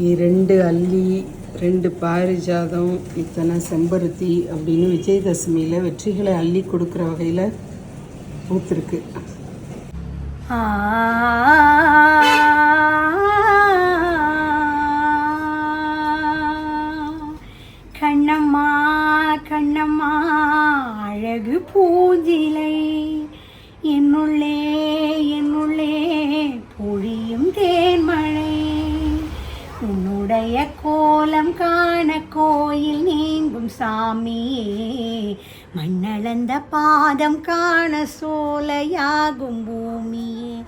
இன்னைக்கு ரெண்டு அல்லி ரெண்டு பாரிஜாதம் இத்தனை செம்பருத்தி அப்படின்னு விஜயதசமியில் வெற்றிகளை அள்ளி கொடுக்குற வகையில் பூத்துருக்கு. மண்ணளந்த பாதம் காண சோலையாகும் பூமியே.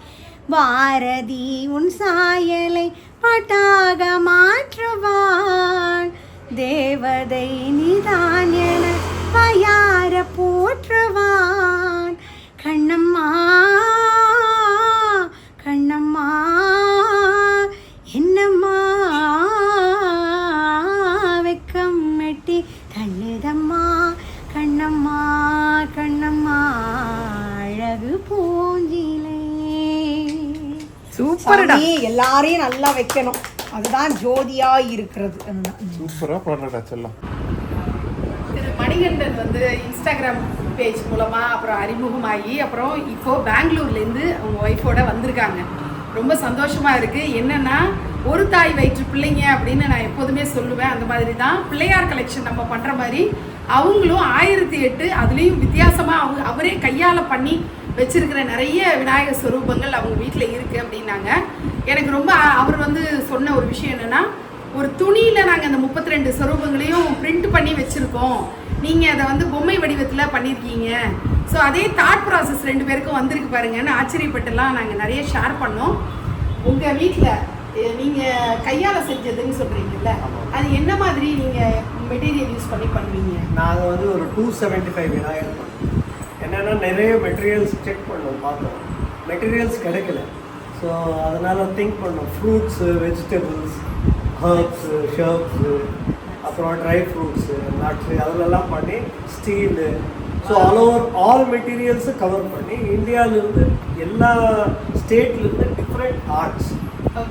பாரதி உன் சாயலை பட்டாக மாற்றுவாள். தேவதை நிதான் என பயார எல்லாரையும் நல்லா வைக்கணும். அதுதான் ஜோதியா இருக்கிறது. சூப்பராக பாடுறடா செல்லம் திரு மணிகண்டன் வந்து இன்ஸ்டாகிராம் பேஜ் மூலமாக அப்புறம் அறிமுகமாகி அப்புறம் இப்போ பெங்களூர்லேருந்து அவங்க ஒய்ஃபோட வந்திருக்காங்க. ரொம்ப சந்தோஷமாக இருக்குது என்னென்னா ஒரு தாய் வயிற்று பிள்ளைங்க அப்படின்னு நான் எப்போதுமே சொல்லுவேன். அந்த மாதிரி தான் பிள்ளையார் கலெக்ஷன் நம்ம பண்ணுற மாதிரி அவங்களும் ஆயிரத்தி எட்டு அதுலேயும் வித்தியாசமாக அவங்க அவரே கையால் பண்ணி வச்சிருக்கிற நிறைய விநாயகர் ஸ்வரூபங்கள் அவங்க வீட்டில் இருக்குது அப்படின்னாங்க. எனக்கு ரொம்ப அவர் வந்து சொன்ன ஒரு விஷயம் என்னென்னா ஒரு துணியில் நாங்கள் அந்த முப்பத்தி ரெண்டு சொரூபங்களையும் பிரிண்ட் பண்ணி வச்சுருக்கோம். நீங்கள் அதை வந்து பொம்மை வடிவத்தில் பண்ணியிருக்கீங்க ஸோ அதே தாட் ப்ராசஸ் ரெண்டு பேருக்கும் வந்திருக்கு பாருங்கன்னு ஆச்சரியப்பட்டுலாம் நாங்கள் நிறைய ஷேர் பண்ணோம். உங்கள் வீட்டில் நீங்கள் கையால் செஞ்சதுன்னு சொல்கிறீங்கல்ல அது என்ன மாதிரி நீங்கள் மெட்டீரியல் யூஸ் பண்ணி பண்ணுவீங்க? நாங்கள் வந்து ஒரு டூ செவன்ட்டி ஃபைவ் விநாயகர் பண்ணோம் என்னென்னா நிறைய மெட்டீரியல்ஸ் செக் பண்ணோம் பார்த்தோம். மெட்டீரியல்ஸ் கிடைக்கல. ஸோ அதனால் திங்க் பண்ணோம். ஃப்ரூட்ஸு வெஜிடபிள்ஸ் ஹர்ப்ஸு ஷர்ப்ஸு அப்புறம் ட்ரை ஃப்ரூட்ஸு நட்ஸு அதிலெல்லாம் பண்ணி steel so all over all materials cover பண்ணி இந்தியாவிலேருந்து எல்லா ஸ்டேட்லேருந்து டிஃப்ரெண்ட் ஆர்ட்ஸ்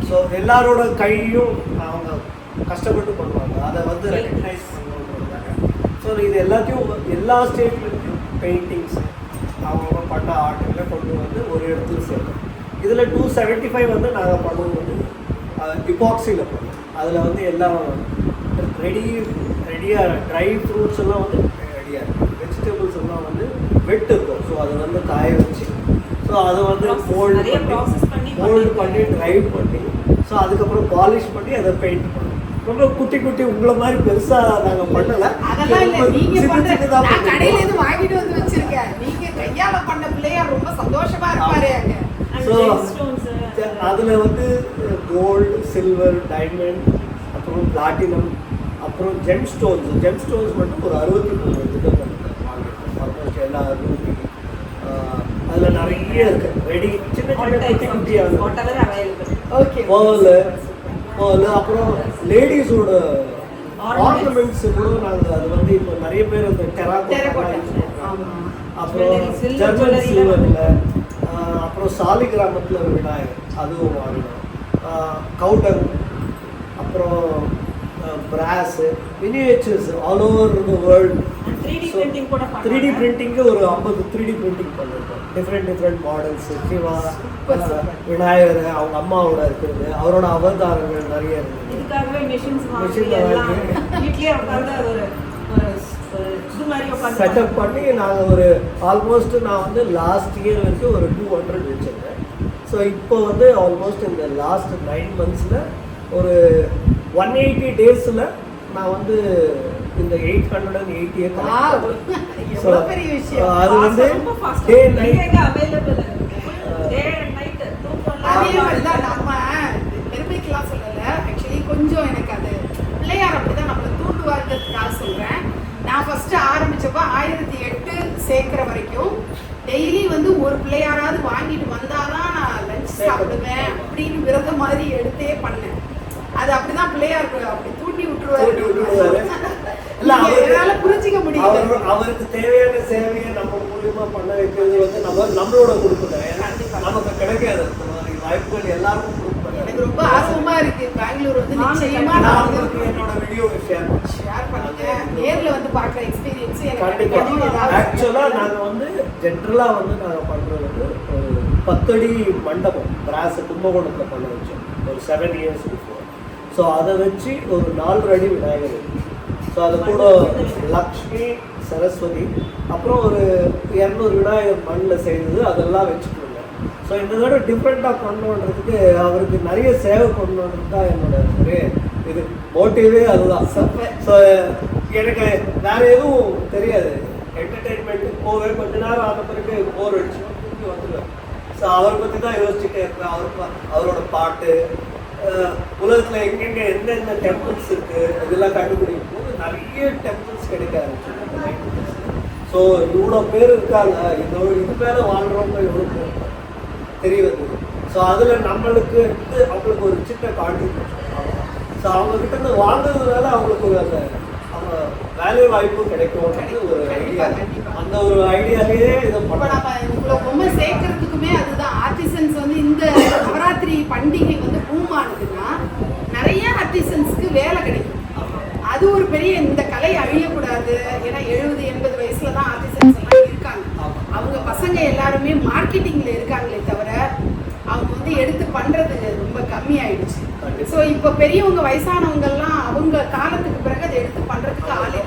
ஸோ எல்லாரோட கையும் அவங்க கஷ்டப்பட்டு பண்ணுவாங்க. அதை வந்து ரெக்கக்னைஸ் பண்ணுவாங்க ஸோ இது எல்லாத்தையும் எல்லா ஸ்டேட்லேயும் பெயிண்டிங்ஸ் அவங்க பண்ண ஆர்ட்டுகளை கொண்டு வந்து ஒரு இடத்துல சேர்த்தோம் இதில் டூ செவன்ட்டி ஃபைவ் வந்து நாங்கள் பண்ணும்போது இபாக்சியில் பண்ணோம் அதில் வந்து எல்லாம் ரெடி ரெடியாக ட்ரை ஃப்ரூட்ஸ் எல்லாம் வந்து ரெடியாக இருக்கும். வெஜிடபிள்ஸ் எல்லாம் வந்து வெட் இருக்கும் ஸோ அதை வந்து காய வச்சு ஸோ அதை வந்து மோல்டு பண்ணி மோல்டு பண்ணி ட்ரை பண்ணி ஸோ அதுக்கப்புறம் பாலிஷ் பண்ணி அதை பெயிண்ட் பண்ணோம் ரொம்ப குட்டி குட்டி உங்களை மாதிரி பெருசாக நாங்கள் பண்ணலை. நான் கடையிலேருந்து வாங்கிட்டு வந்து வச்சிருக்கேன். நீங்கள் கையால் பண்ண பிள்ளையார் ரொம்ப சந்தோஷமா இருப்பாரு. ஸோ அதில் வந்து கோல்டு சில்வர் டைமண்ட் அப்புறம் பிளாட்டினம் அப்புறம் ஜெம் ஸ்டோன்ஸ் ஜெம் ஸ்டோன்ஸ் மட்டும் ஒரு அறுபத்தி மூணு இதுக்கு ஆல்மோஸ்ட் எல்லா ரூபி அதில் நிறைய இருக்கு. ரெடி சின்ன குட்டியாக ஓகே பேர்ல் அப்புறம் லேடிஸோட ஆர்னமெண்ட்ஸ் கூட நாங்கள் அது வந்து இப்போ நிறைய பேர் அந்த ஆமா. அப்புறம் ஜெர்மன் சில்வரில் அப்புறம் சாலி கிராமத்தில் ஒரு விநாயகர் அதுவும் வாங்கினோம் கவுட்டன் அப்புறம் brass miniatures all over the world three D printing ஒரு ஐம்பது த்ரீ டி பிரிண்டிங் பண்ணியிருக்கோம் different different models Shiva Vinayagar அவங்க அம்மாவோட இருக்குது அவரோட அவதாரங்கள் நிறைய இருக்குது. இதுக்காகவே செட்டப் பண்ணி நாங்கள் ஒரு ஆல்மோஸ்ட் நான் வந்து லாஸ்ட் இயர் வரைக்கும் ஒரு டூ ஹண்ட்ரட் வச்சுருந்தேன். ஸோ இப்போ வந்து ஆல்மோஸ்ட் இந்த லாஸ்ட் நைன் மந்த்ஸில் ஒரு ஒன் எயிட்டி டேஸில் நான் வந்து இந்த எயிட் ஹண்ட்ரட் அண்ட் எயிட்டியை விஷயம். அது வந்து day night available day and night அதே மாதிரி தான். நம்ம பெருமைக்கெல்லாம் சொல்லலை. ஆக்சுவலி கொஞ்சம் எனக்கு அது பிள்ளையார் அப்படி தான் நம்மளை தூண்டுவாருங்கிறதுக்காக சொல்கிறேன் நான் ஃபஸ்ட்டு ஆரம்பித்தப்போ ஆயிரத்தி எட்டு சேர்க்குற வரைக்கும் டெய்லி வந்து ஒரு பிள்ளையாராவது வாங்கிட்டு வந்தாதான் நான் லஞ்ச் சாப்பிடுவேன் அப்படின்னு விரத மாதிரி எடுத்தே பண்ணேன். அது அப்படிதான் பிள்ளையார் அப்படி தூண்டி விட்டுருவாரு. என்னால புரிஞ்சுக்க முடியல. அவர் அவருக்கு தேவையான சேவையை நம்ம மூலியமா பண்ண வைக்கிறது வந்து நம்ம நம்மளோட ஏன்னா நமக்கு கிடைக்காது. வாய்ப்புகள் எல்லாருக்கும் எனக்கு ரொம்ப ஆர்வமா இருக்கு. பெங்களூர் வந்து நிச்சயமா நான் என்னோட வீடியோ ஷேர் பண்ணுங்க நேர்ல வந்து பார்க்குற எக்ஸ்பீரியன்ஸ் எனக்கு கண்டிப்பா. கிடைக்கும். ஏதாவது ஆக்சுவலா நாங்க வந்து ஜென்ரலா வந்து நாங்க பண்றது வந்து ஒரு பத்தடி மண்டபம் பிராஸ் கும்பகோணத்துல பண்ண வச்சோம். ஒரு செவன் இயர்ஸ் பிஃபோர் ஸோ அதை வச்சு ஒரு நாலு அடி விநாயகர். ஸோ அது கூட லக்ஷ்மி சரஸ்வதி அப்புறம் ஒரு இரநூறு விநாயகர் மண்ணில் செய்தது அதெல்லாம் வச்சுக்கோங்க. ஸோ இந்த தடவை டிஃப்ரெண்ட்டாக பண்ணணுன்றதுக்கு அவருக்கு நிறைய சேவை பண்ணணுன்றது தான் என்னோட ஒரே இது மோட்டிவே அதுதான். ஸோ எனக்கு வேற எதுவும் தெரியாது. என்டர்டெயின்மெண்ட் போவே கொஞ்ச நேரம் ஆன பிறகு போர் அடிச்சு திரும்பி வந்துடுவேன் ஸோ அவரை பற்றி தான் யோசிச்சுட்டே இருப்பேன். அவர் அவரோட பாட்டு உலகத்துல எங்கெங்க எந்தெந்த டெம்பிள்ஸ் இருக்கு இதெல்லாம் கண்டுபிடிக்கும் போது நிறைய டெம்பிள்ஸ் கிடைக்க ஆரம்பிச்சு ஸோ இவ்வளோ பேர் இருக்காங்க. இந்த இது மேலே வாழ்றவங்க எவ்வளோ பேர் இருக்காங்க. தெரிய வந்தது. ஸோ அதில் நம்மளுக்கு வந்து அவங்களுக்கு ஒரு சின்ன கான்ட்ரிபியூஷன் ஸோ அவங்க கிட்ட இருந்து வாங்குறதுனால அவங்களுக்கு ஒரு அந்த அவங்க வேலை வாய்ப்பு கிடைக்கும் ஒரு ஐடியா அந்த ஒரு ஐடியாலேயே இதை பண்ண பொம்மை சேர்க்கறதுக்குமே அதுதான். ஆர்டிசன்ஸ் வந்து இந்த நவராத்திரி பண்டிகை வந்து பூம் ஆனதுன்னா நிறைய ஆர்டிசன்ஸ்க்கு வேலை கிடைக்கும். அது ஒரு பெரிய இந்த கலை அழியக்கூடாது. ஏன்னா எழுபது எண்பது வயசுல தான் ஆர்டிசன்ஸ் எல்லாம் இருக்காங்க. அவங்க பசங்க எல்லாருமே மார்க்கெட்டிங்ல இருக்காங்களே தவிர அவங்க வந்து எடுத்து பண்றது ரொம்ப கம்மி ஆயிடுச்சு ஸோ இப்போ பெரியவங்க வயசானவங்க எல்லாம் அவங்க காலத்துக்கு பிறகு அதை எடுத்து பண்றதுக்கு ஆள்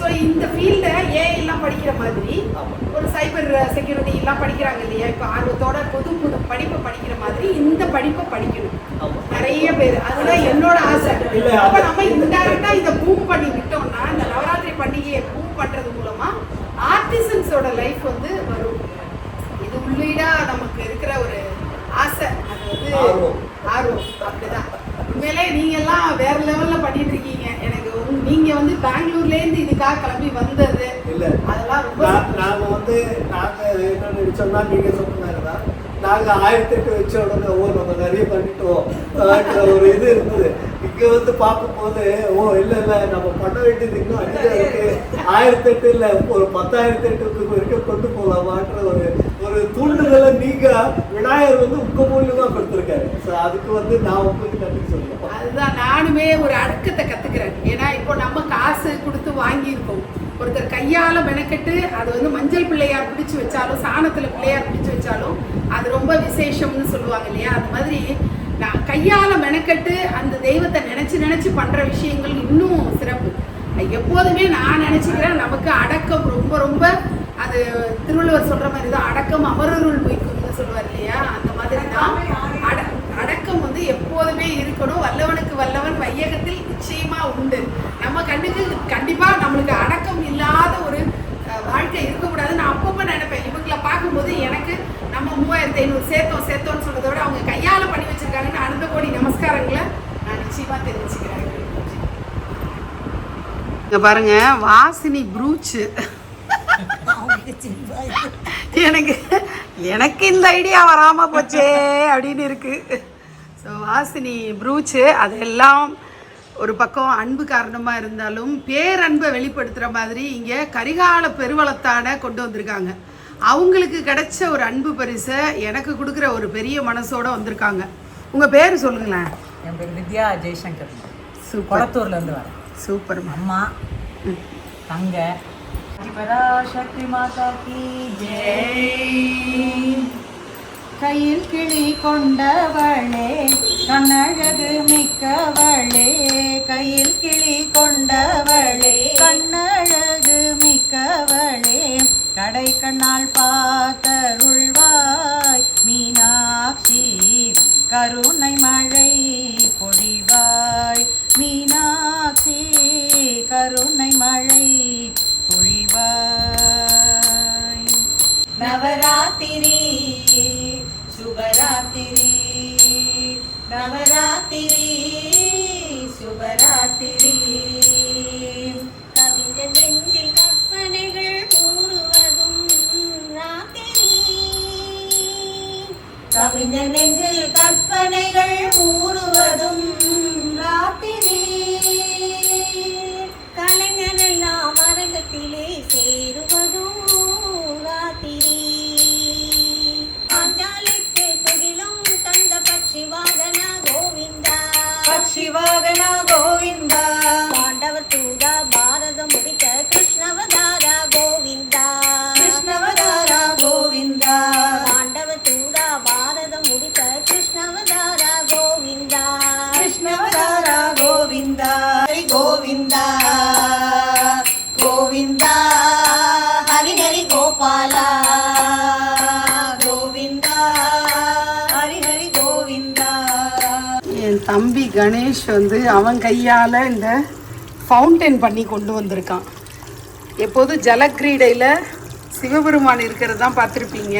ஸோ இந்த ஃபீல்டை ஏஐ எல்லாம் படிக்கிற மாதிரி. ஒரு சைபர் செக்யூரிட்டி எல்லாம் படிக்கிறாங்க இல்லையா? இப்போ ஆர்வத்தோட புது புது படிப்பை படிக்கிற மாதிரி இந்த படிப்பை படிக்கணும். நிறைய பேர். அதுதான் என்னோட ஆசை. அப்ப நம்ம இன்டைரக்டா இதை பூம் பண்ணி விட்டோம்னா இந்த நவராத்திரி பண்டிகையை பூம் பண்றது மூலமா ஆர்டிசன்ஸோட லைஃப் வந்து வரும். இது உள்ளீடா நமக்கு இருக்கிற ஒரு ஆசை. அது வந்து ஆர்வம். அப்படிதான். உண்மையிலே நீங்க எல்லாம் வேற லெவல்ல பண்ணிட்டு இருக்கீங்க. எனக்கு உங்க- நீங்க வந்து பெங்களூர்ல இருந்து இதுக்காக கிளம்பி வந்தது. இல்ல. அதெல்லாம் ரொம்ப நா- சந்தோஷம். நாங்க வந்து நாங்க என்ன நினைச்சோம்னா நீங்க சொன்ன மாதிரி தான். நாங்க ஆயிரத்தி எட்டு வச்ச உடனே ஓ நம்ம நிறைய பண்ணிட்டோம். ஒரு இது இருந்தது. இங்க வந்து பார்க்கும்போது ஓ இல்ல இல்ல நம்ம பண்ண வேண்டியது இன்னும் அதிகம் இருக்கு. ஆயிரத்தி எட்டு இல்ல ஒரு பத்தாயிரத்தி எட்டுக்கு வரைக்கும் கொண்டு போகலாமான்ற ஒரு ஒரு தூண்டுதலை நீங்க விநாயகர் வந்து உங்க மூலியமா கொடுத்துருக்காரு. ஸோ அதுக்கு வந்து நான் உங்களுக்கு நன்றி சொல்லுவேன் அதுதான் நானுமே ஒரு அடக்கத்தை கத்துக்கிறேன். ஏன்னா இப்போ நம்ம காசு கொடுத்து வாங்கியிருக்கோம். ஒருத்தர் கையால மெனக்கெட்டு அது வந்து மஞ்சள் பிள்ளையார் பிடிச்சு வச்சாலும் சாணத்துல பிள்ளையார் பிடிச்சு வச்சாலும் அது ரொம்ப விசேஷம்னு சொல்லுவாங்க இல்லையா? அது மாதிரி நான் கையால் மெனக்கட்டு அந்த தெய்வத்தை நினச்சி நினச்சி பண்ணுற விஷயங்கள் இன்னும் சிறப்பு. எப்போதுமே நான் நினச்சிக்கிறேன் நமக்கு அடக்கம் ரொம்ப ரொம்ப அது திருவள்ளுவர் சொல்கிற மாதிரி தான் அடக்கம் அமரருள் வைக்கும்னு சொல்லுவார் இல்லையா? அந்த மாதிரி தான் அட அடக்கம் வந்து எப்போதுமே இருக்கணும். வல்லவனுக்கு வல்லவன் வையகத்தில் நிச்சயமாக உண்டு. நம்ம கண்ணுக்கு கண்டிப்பாக நம்மளுக்கு அடக்கம் இல்லாத ஒரு வாழ்க்கை இருக்கக்கூடாது நான் அப்பப்போ நினைப்பேன். இவங்களை பார்க்கும்போது எனக்கு நம்ம மூவாயிரத்தி ஐநூறு சேர்த்தோம் சேர்த்தோன்னு சொல்கிறத விட அவங்க கையால் பண்ணி இருக்காங்கன்னு அடுத்த கோடி நமஸ்காரங்களை நான் நிச்சயமா தெரிவிச்சுக்கிறேன். இங்க பாருங்க வாசினி ப்ரூச்சு. எனக்கு எனக்கு இந்த ஐடியா வராம போச்சே அப்படின்னு இருக்கு. ஸோ வாசினி ப்ரூச்சு அதெல்லாம் ஒரு பக்கம் அன்பு காரணமா இருந்தாலும் பேரன்பை வெளிப்படுத்துற மாதிரி இங்கே கரிகால பெருவளத்தான கொண்டு வந்திருக்காங்க. அவங்களுக்கு கிடைச்ச ஒரு அன்பு பரிசை எனக்கு கொடுக்குற ஒரு பெரிய மனசோட வந்திருக்காங்க. உங்க பேர் சொல்லுங்களேன். என் பேர் வித்யா ஜெய்சங்கர். சூப்பர். குளத்தூர்ல இருந்து வரேன். சூப்பர் அம்மா தங்க. பராசக்தி மாதா கி ஜெய் கையில் கிளி கொண்டவளே கண்ணழகு மிக்கவளே கையில் கிளி கொண்டவளே கண்ணழகு மிக்கவளே கடை கண்ணால் பார்த்தருள்வாய் மீனாட்சி. கருணை மழை பொழிவாய் மீனா சூடா பாரதம் முடித்த கிருஷ்ணவதாரா கோவிந்தா. கிருஷ்ணவதாரா கோவிந்தா. பாண்டவ சூடா பாரதம் முடித்த கிருஷ்ணவதாரா கோவிந்தா. கிருஷ்ணவதாரா கோவிந்தா. கோவிந்தா. கோவிந்தா. ஹரிஹரி கோபாலா. கோவிந்தா. ஹரிஹரி கோவிந்தா. என் தம்பி கணேஷ் வந்து அவன் கையால் இந்த ஃபவுண்டைன் பண்ணி கொண்டு வந்திருக்கான். எப்போதும் ஜலக்கிரீடையில் சிவபெருமான் இருக்கிறது தான் பார்த்துருப்பீங்க.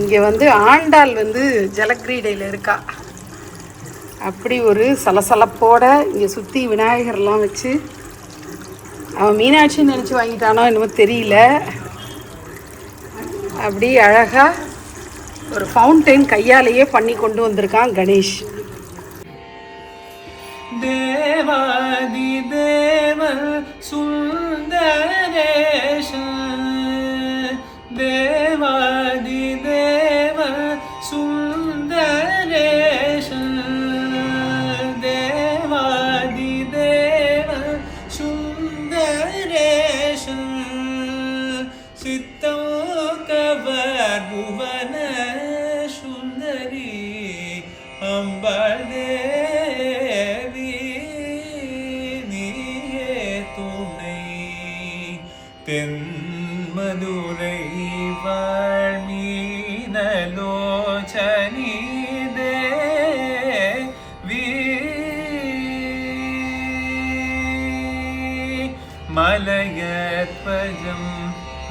இங்கே வந்து ஆண்டாள் வந்து ஜலக்கிரீடையில் இருக்கா. அப்படி ஒரு சலசலப்போட இங்கே சுற்றி விநாயகர்லாம் வச்சு அவன் மீனாட்சின்னு நினச்சி வாங்கிட்டானோ என்னமோ தெரியல. அப்படி அழகாக ஒரு ஃபவுண்டைன் கையாலேயே பண்ணி கொண்டு வந்திருக்கான் கணேஷ். ദേവാദിദേവൻ സുന്ദരേശ ദേവാദി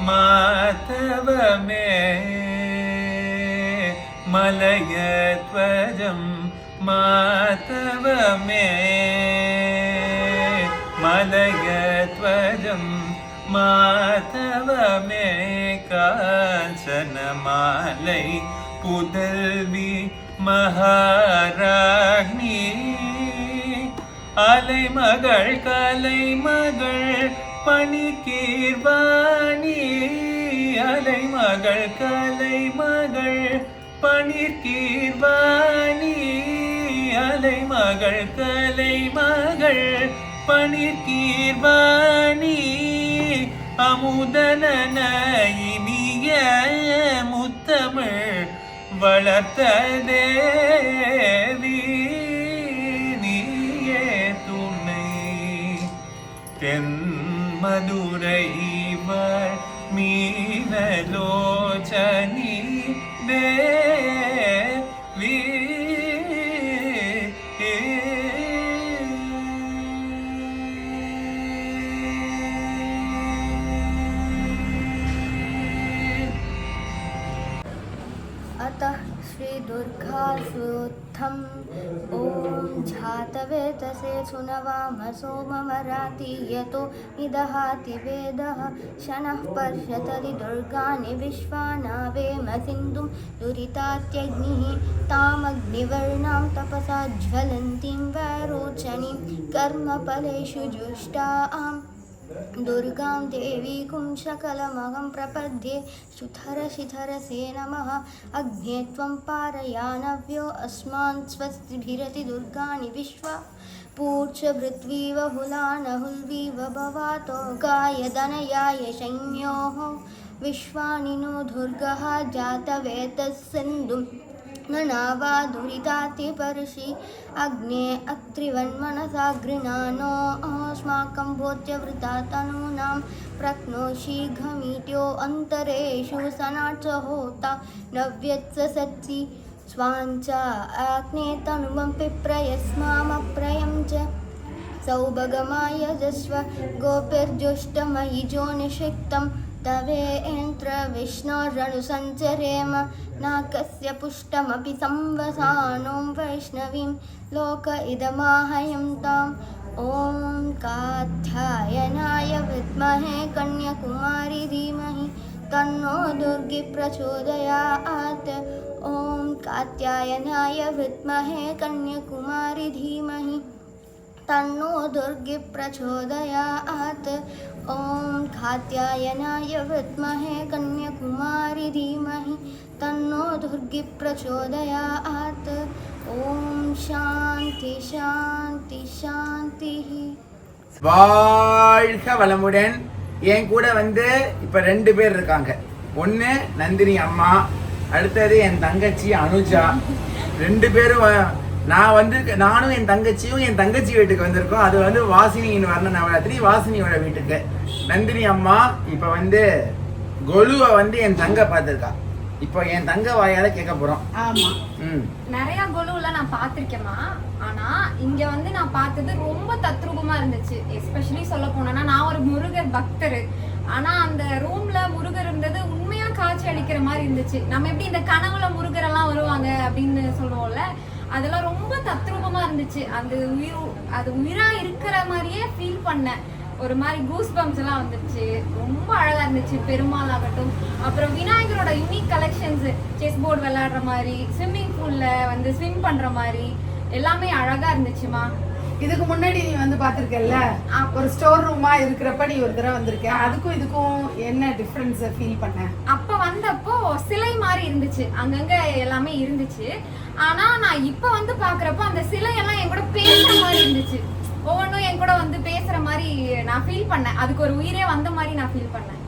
മാധവമേ മലയധ്വജം മാധവമേ മലയധ്വജം മാധവമേ കാഞ്ചനമാലൈ പുതൽവി മഹാരാജ്ഞി. അലൈമകൾ കലൈമകൾ கலைமகள் பணிக்கீர்வாணி அலைமகள் கலைமகள். பணிக்கீர்வாணி அலைமகள் கலைமகள். பணிக்கீர்வாணி அமுதன இனிய முத்தமிழ் வளர்த்த தேவி நீயே துணை. தென் മധുരൈവർ മീനലോചനി ദേ अतः श्रीदुर्गासूत्थम्। ॐ झातवेतसे सुनवामसो ममराति यतो निदहाति वेदः। शनः पर्षतरि दुर्गाणि विश्वानावेम सिन्धुं दुरितात्यग्निः। तामग्निवर्णां तपसा ज्वलन्तीं वैरोचनीं कर्मफलेषु जुष्टाम् दुर्गां देवीकुं सकलमहं प्रपद्ये। सुधरशिधरसे नमः। अग्ने त्वं पारयानव्यो। अस्मान् स्वस्तिभिरति दुर्गाणि विश्वा। पूर्चभृत्वीव हुलानहुल्वीव भवातो। गायदनयाय शंयोः विश्वानि नो दुर्गः जातवेतः सिन्धुं ननावा दुरितातिपर्षि अग्ने अत्रिवन्मनसा गृणानो अस्माकं भोज्यवृता तनूनां प्रक्नोषि घमीट्यो अन्तरेषु सनाट् होता नव्यत्ससत्सि स्वाञ्च आग्ने तनुवं पिप्रयस्मामप्रयं च सौभगमायजस्व गोपिर्जुष्टमयि जो निषिक्तं तवेन्द्र विष्णोरनुसञ्चरेम नाकस्य पुष्टमपि संवसानो वैष्णवीं लोक इदमाहयं ताम्। ॐ कात्यायनाय विद्महे कन्याकुमारी धीमहि तन्नो दुर्गि प्रचोदयात्। ॐ कात्यायनाय विद्महे कन्याकुमारी धीमहि तन्नो दुर्गि प्रचोदयात् ॐ कात्यायनाय विद्महे कन्याकुमारी धीमहि तन्नो दुर्गि प्रचोदयात् ॐ शान्ति शान्ति शान्तिः வாழ்க வளமுடன் என் கூட வந்து இப்போ ரெண்டு பேர் இருக்காங்க ஒன்று நந்தினி அம்மா அடுத்தது என் தங்கச்சி அனுஜா ரெண்டு பேரும் வ- நான் வந்து நானும் என் தங்கச்சியும் என் தங்கச்சி வீட்டுக்கு வந்திருக்கோம். அது வந்து வாசினியின் வர்ண நவராத்திரி வாசினியோட வீட்டுக்கு. நந்தினி அம்மா இப்போ வந்து கொலுவை வந்து என் தங்க பார்த்துருக்கா. இப்போ என் தங்க வாயால கேட்க போறோம். ஆமா. நிறைய குழுவில் நான் பார்த்துருக்கேம்மா. ஆனா இங்க வந்து நான் பார்த்தது ரொம்ப தத்ரூபமா இருந்துச்சு. எஸ்பெஷலி சொல்ல போனோம்னா நான் ஒரு முருகர் பக்தர். ஆனா அந்த ரூம்ல முருகர் இருந்தது உண்மையா காட்சி அளிக்கிற மாதிரி இருந்துச்சு. நம்ம எப்படி இந்த கனவுல முருகர் எல்லாம் வருவாங்க அப்படின்னு சொல்லுவோம்ல அதெல்லாம் ரொம்ப தத்ரூபமா இருந்துச்சு. அந்த உயிர் அது உயிரா இருக்கிற மாதிரியே ஃபீல் பண்ணேன். ஒரு மாதிரி கூஸ் பம்ப்ஸ் எல்லாம் வந்துருச்சு. ரொம்ப அழகா இருந்துச்சு. பெருமாள் ஆகட்டும். அப்புறம் விநாயகரோட யூனிக் கலெக்ஷன்ஸ் செஸ் போர்டு விளையாடுற மாதிரி ஸ்விம்மிங் பூல்ல வந்து ஸ்விம் பண்ற மாதிரி எல்லாமே அழகா இருந்துச்சுமா. இதுக்கு முன்னாடி நீ வந்து பார்த்திருக்கல்ல ஒரு ஸ்டோர் ரூமா இருக்கிறப்ப நீ ஒரு தடவை வந்திருக்க. அதுக்கும் இதுக்கும் என்ன டிஃபரன்ஸ் ஃபீல் பண்ண? அப்ப வந்தப்போ சிலை மாதிரி இருந்துச்சு. அங்கங்க எல்லாமே இருந்துச்சு. ஆனா நான் இப்ப வந்து பாக்குறப்போ அந்த சிலை எல்லாம் என் கூட பேசுற மாதிரி இருந்துச்சு. ஒவ்வொன்றும் என் கூட வந்து பேசுற மாதிரி நான் ஃபீல் பண்ணேன். அதுக்கு ஒரு உயிரே வந்த மாதிரி நான் ஃபீல் பண்ணேன்.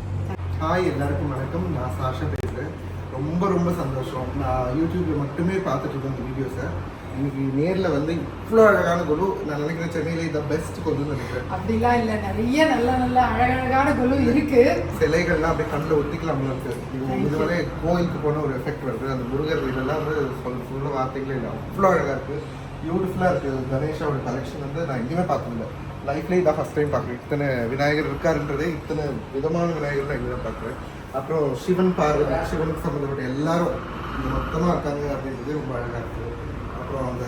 ஹாய் எல்லாருக்கும் வணக்கம். நான் சாஷா பேசுகிறேன் ரொம்ப ரொம்ப சந்தோஷம். நான் யூடியூப்ல மட்டுமே பார்த்துட்டு இருக்கேன் இந்த வீடியோஸை இன்னைக்கு நேரில் வந்து இவ்வளோ அழகான குழு நான் நினைக்கிறேன் சென்னையில இந்த பெஸ்ட் குழுன்னு நினைக்கிறேன். அப்படிலாம் இல்லை நிறைய நல்ல நல்ல அழகழகான குழு இருக்கு. சிலைகள்லாம் அப்படியே கண்ணில் ஒத்திக்கலாம் இருக்கு. இது இதுவரை கோயிலுக்கு போன ஒரு எஃபெக்ட் வருது. அந்த முருகர் இதெல்லாம் வந்து சொல்ல சொல்ல வார்த்தைகளே இல்லை. அவ்வளோ அழகாக இருக்குது பியூட்டிஃபுல்லாக இருக்குது கணேஷாவோட கலெக்ஷன் வந்து நான் எங்கேயுமே பார்த்ததில்ல லைஃப்லேயே இதான் ஃபஸ்ட் டைம் பார்க்குறேன். இத்தனை விநாயகர் இருக்காருன்றதே இத்தனை விதமான விநாயகர் நான் இங்கே தான் பார்க்குறேன் அப்புறம் சிவன் பார்வதி சிவனுக்கு சம்மந்தப்பட்ட எல்லாரும் இங்கே மொத்தமாக இருக்காங்க அப்படின்றது ரொம்ப அழகாக இருக்குது அப்புறம் அந்த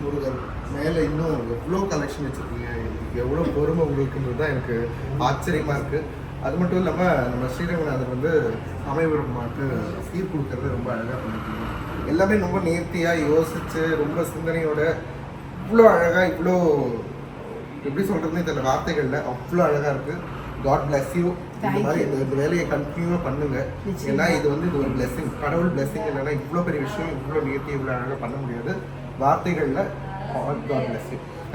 முருகர் மேலே இன்னும் எவ்வளோ கலெக்ஷன் வச்சுருக்கீங்க? எவ்வளோ பொறுமை உங்களுக்குன்றது தான் எனக்கு ஆச்சரியமாக இருக்குது அது மட்டும் இல்லாமல் நம்ம ஸ்ரீரங்கநாதர் வந்து அமைவரமாக்கு சீர் கொடுக்கறது ரொம்ப அழகாக பண்ணிருக்கீங்க எல்லாமே ரொம்ப நேர்த்தியாக யோசிச்சு ரொம்ப சிந்தனையோட இவ்வளோ அழகாக இவ்வளோ எப்படி சொல்கிறதுனே தெரியல வார்த்தைகளில் அவ்வளோ அழகாக இருக்குது காட் bless யூ இந்த மாதிரி இந்த இந்த வேலையை கண்டினியூவாக பண்ணுங்க. ஏன்னா இது வந்து இது ஒரு blessing. கடவுள் blessing இல்லைன்னா இவ்வளோ பெரிய விஷயம் இவ்வளோ நேர்த்தி இவ்வளோ அழகாக பண்ண முடியாது. வார்த்தைகளில்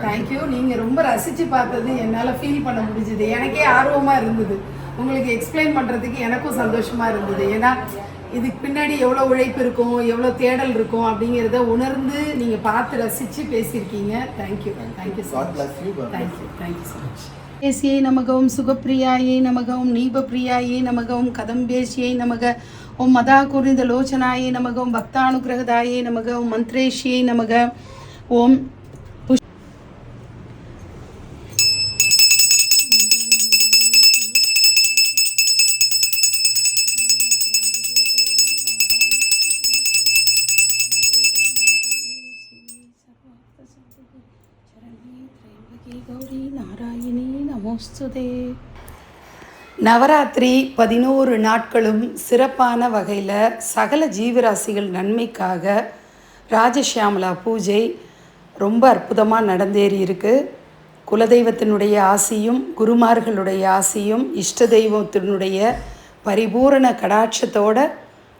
தேங்க்யூ நீங்க ரொம்ப ரசிச்சு பார்த்தது என்னால ஃபீல் பண்ண முடிஞ்சது. எனக்கே ஆர்வமா இருந்தது. உங்களுக்கு எக்ஸ்பிளைன் பண்றதுக்கு எனக்கும் சந்தோஷமா இருந்தது. ஏன்னா இதுக்கு பின்னாடி எவ்வளோ உழைப்பு இருக்கும் எவ்வளோ தேடல் இருக்கும் அப்படிங்கிறத உணர்ந்து நீங்க பார்த்து ரசிச்சு பேசியிருக்கீங்க. Thank you thank you so bless thank you thank you so much ஏசியை நமகவும் சுகப்பிரியாயை நமகவும் நீபப்பிரியாயை நமகவும் கதம்பேசியை நமக ஓம் மதா குறிந்த லோச்சனாயை நமகவும் பக்தானுகிரகதாயை நமக ஓம் மந்த்ரேஷியை நமக ஓம் கௌரி நாராயணி நமோஸ்துதே நவராத்திரி பதினோரு நாட்களும் சிறப்பான வகையில் சகல ஜீவராசிகள் நன்மைக்காக ராஜஷியாமலா பூஜை ரொம்ப அற்புதமாக நடந்தேறி இருக்கு. குலதெய்வத்தினுடைய ஆசியும் குருமார்களுடைய ஆசியும் இஷ்ட தெய்வத்தினுடைய பரிபூரண கடாட்சத்தோட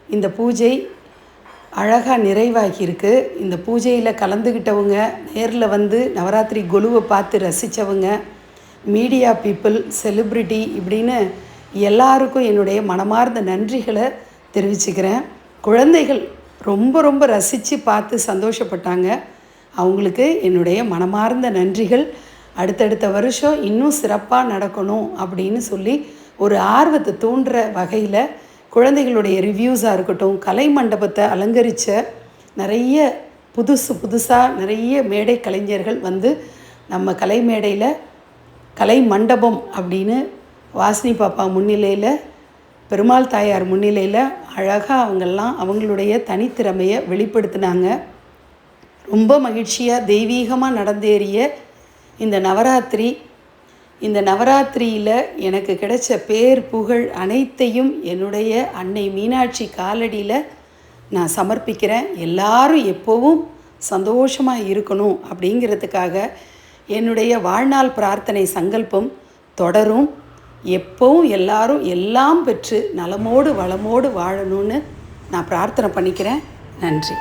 இந்த பூஜை அழகாக நிறைவாகியிருக்கு இந்த பூஜையில் கலந்துக்கிட்டவங்க நேரில் வந்து நவராத்திரி கொலுவை பார்த்து ரசித்தவங்க மீடியா பீப்புள் செலிப்ரிட்டி இப்படின்னு எல்லாருக்கும் என்னுடைய மனமார்ந்த நன்றிகளை தெரிவிச்சுக்கிறேன். குழந்தைகள் ரொம்ப ரொம்ப ரசித்து பார்த்து சந்தோஷப்பட்டாங்க. அவங்களுக்கு என்னுடைய மனமார்ந்த நன்றிகள். அடுத்தடுத்த வருஷம் இன்னும் சிறப்பாக நடக்கணும் அப்படின்னு சொல்லி ஒரு ஆர்வத்தை தூண்டுற வகையில் குழந்தைகளுடைய ரிவ்யூஸாக இருக்கட்டும் கலை மண்டபத்தை அலங்கரித்த நிறைய புதுசு புதுசாக நிறைய மேடை கலைஞர்கள் வந்து நம்ம கலை மேடையில் கலை மண்டபம் அப்படின்னு வாசினி பாப்பா முன்னிலையில் பெருமாள் தாயார் முன்னிலையில் அழகாக அவங்கெல்லாம் அவங்களுடைய தனித்திறமையை வெளிப்படுத்தினாங்க. ரொம்ப மகிழ்ச்சியாக தெய்வீகமாக நடந்தேறிய இந்த நவராத்திரி இந்த நவராத்திரியில் எனக்கு கிடைச்ச பேர் புகழ் அனைத்தையும் என்னுடைய அன்னை மீனாட்சி காலடியில் நான் சமர்ப்பிக்கிறேன். எல்லாரும் எப்போவும் சந்தோஷமாக இருக்கணும் அப்படிங்கிறதுக்காக என்னுடைய வாழ்நாள் பிரார்த்தனை சங்கல்பம் தொடரும். எப்பவும் எல்லாரும் எல்லாம் பெற்று நலமோடு வளமோடு வாழணும்னு நான் பிரார்த்தனை பண்ணிக்கிறேன். நன்றி.